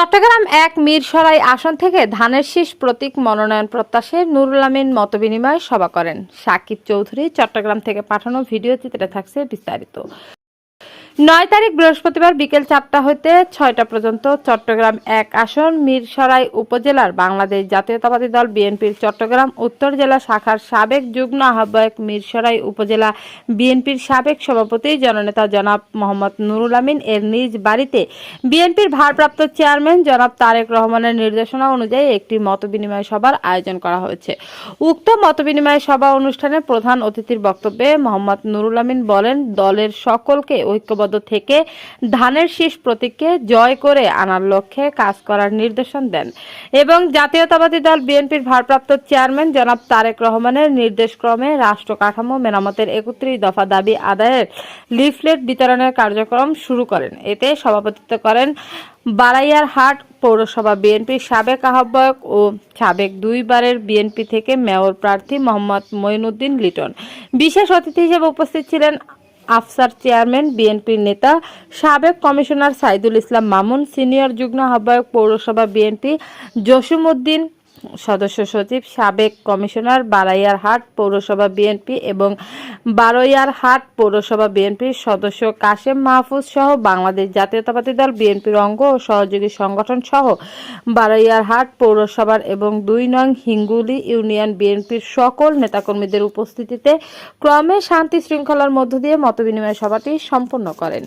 চট্টগ্রাম এক মিরসরাই আসন থেকে ধানের শীষ প্রতীক মনোনয়ন প্রত্যাশে নুরুল আমিন মতবিনিময় সভা করেন। সাকিব চৌধুরী চট্টগ্রাম থেকে পাঠানো ভিডিও চিত্রে থাকছে বিস্তারিত। নয় তারিখ বৃহস্পতিবার বিকেল চারটা হইতে ছয়টা পর্যন্ত চট্টগ্রাম এক আসন, মিরসরাই উপজেলার বাংলাদেশ জাতীয়তাবাদী দল বিএনপির চট্টগ্রাম উত্তর জেলা শাখার সাবেক যুগ্ম আহ্বায়ক মিরসরাই উপজেলা বিএনপির সাবেক সভাপতি জননেতা জনাব মোহাম্মদ নুরুল আমিন এর নিজ বাড়িতে বিএনপির ভারপ্রাপ্ত চেয়ারম্যান জনাব তারেক রহমানের নির্দেশনা অনুযায়ী একটি মতবিনিময় সভার আয়োজন করা হয়েছে। উক্ত মতবিনিময় সভা অনুষ্ঠানে প্রধান অতিথির বক্তব্যে মোহাম্মদ নুরুল আমিন বলেন, দলের সকলকে ঐক্যবদ্ধ থেকে ধানের শীষ প্রতীককে জয় করে আনার লক্ষ্যে কাজ করার নির্দেশন দেন এবং জাতীয়তাবাদী দল বিএনপির ভারপ্রাপ্ত চেয়ারম্যান জনাব তারেক রহমানের নির্দেশক্রমে রাষ্ট্র কাঠামো মেরামতের একত্রিশ দফা দাবি আদায়ের লিফলেট বিতরণের কার্যক্রম শুরু করেন। এতে সভাপতিত্ব করেন বারাইয়ারহাট পৌরসভা বিএনপির সাবেক আহ্বায়ক ও সাবেক দুইবারের বিএনপি থেকে মেয়র প্রার্থী মোহাম্মদ মঈনুদ্দিন লিটন। বিশেষ অতিথি হিসেবে উপস্থিত ছিলেন আফসার চেয়ারম্যান বিএনপির নেতা, সাবেক কমিশনার সাইদুল ইসলাম মামুন, সিনিয়র যুগ্ম আহ্বায়ক পৌরসভা বিএনপি জসিমউদ্দিন সদস্য সচিব, সাবেক কমিশনার, বারাইয়ারহাট পৌরসভা বিএনপি এবং বারৈয়ারহাট পৌরসভা বিএনপির সদস্য কাশেম মাহফুজ সহ বাংলাদেশ জাতীয়তাবাদী দল, বিএনপির অঙ্গ ও সহযোগী সংগঠন সহ বারৈয়ারহাট পৌরসভার এবং দুই নং হিঙ্গুলি ইউনিয়ন বিএনপির সকল নেতাকর্মীদের উপস্থিতিতে ক্রমে শান্তি শৃঙ্খলার মধ্য দিয়ে মতবিনিময় সভাটি সম্পন্ন করেন।